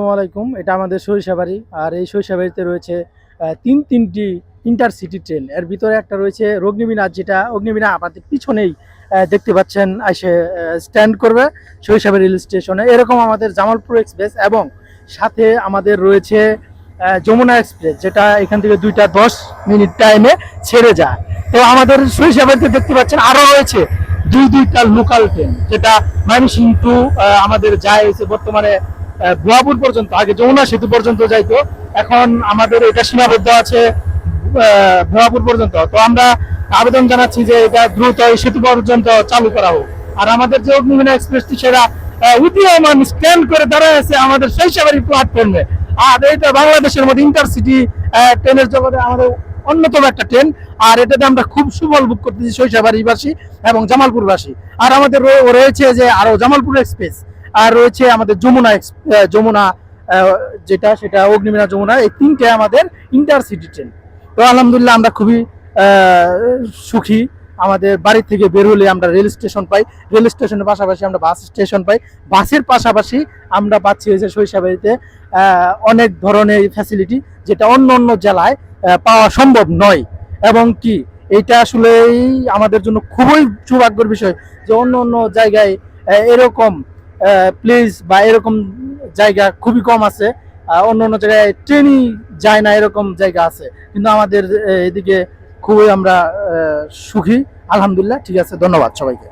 আসসালামু আলাইকুম, এটা আমাদের সরিষাবাড়ি, আর এই সরিষাবাড়িতে রয়েছে তিন তিনটি ইন্টারসিটি ট্রেন এর ভিতরে একটা রয়েছে অগ্নিবীণা যেটা অগ্নিবীণা আমাদের পিছনেই দেখতে পাচ্ছেন, এসে স্ট্যান্ড করবে সরিষাবাড়ি রেল স্টেশনে। এরকম আমাদের জামালপুর এক্সপ্রেস এবং সাথে আমাদের রয়েছে যমুনা এক্সপ্রেস যেটা এখান থেকে দুইটা দশ মিনিট টাইমে ছেড়ে যায়। তো আমাদের সরিষাবাড়িতে দেখতে পাচ্ছেন, আরও রয়েছে দুই দুইটা লোকাল ট্রেন যেটা ময়মনসিং টু আমাদের যায় বর্তমানে ভুয়াপুর পর্যন্ত, আগে যমুনা সেতু পর্যন্ত যাইতো। এখন আমাদের এটা সীমাবদ্ধ আছে ভুয়াপুর পর্যন্ত। তো আমরা আবেদন জানাচ্ছি যে এটা দ্রুত এই সেতু পর্যন্ত চালু করা হোক। আর আমাদের যে অগ্নিবীণা এক্সপ্রেসটি, সেটা উদীয়মান স্ট্যান্ড করে দাঁড়ায় আছে আমাদের শৈশবের প্ল্যাটফর্মে। আর এটা বাংলাদেশের মধ্যে ইন্টারসিটি ট্রেনের জগতে আমাদের অন্যতম একটা ট্রেন। আর এটাতে আমরা খুব সুফল বুক করতেছি শৈশবাড়িবাসী এবং জামালপুরবাসী। আর আমাদের রয়ে- রয়েছে যে আরও জামালপুর এক্সপ্রেস। আর রয়েছে আমাদের যমুনা যমুনা যেটা সেটা অগ্নিবীণা যমুনা এই তিনটে আমাদের ইন্টারসিটি ট্রেন তো আলহামদুলিল্লাহ আমরা খুবই সুখী। আমাদের বাড়ি থেকে বের হলে আমরা রেল স্টেশন পাই। রেল স্টেশনের পাশাপাশি আমরা বাস স্টেশন পাই। বাসের পাশাপাশি আমরা পাচ্ছি হয়েছে আহ, অনেক ধরনের ফ্যাসিলিটি যেটা অন্য অন্য জেলায় পাওয়া সম্ভব নয়। এবং কি এটা আসলেই আমাদের জন্য খুবই সৌভাগ্যের বিষয় যে অন্য অন্য জায়গায় এরকম প্লেস বা এরকম জায়গা খুবই কম আছে। অন্য অন্য জায়গায় ট্রেনই যায় না, এরকম জায়গা আছে। কিন্তু আমাদের এদিকে খুবই আমরা সুখী। আলহামদুলিল্লাহ, ঠিক আছে, ধন্যবাদ সবাইকে।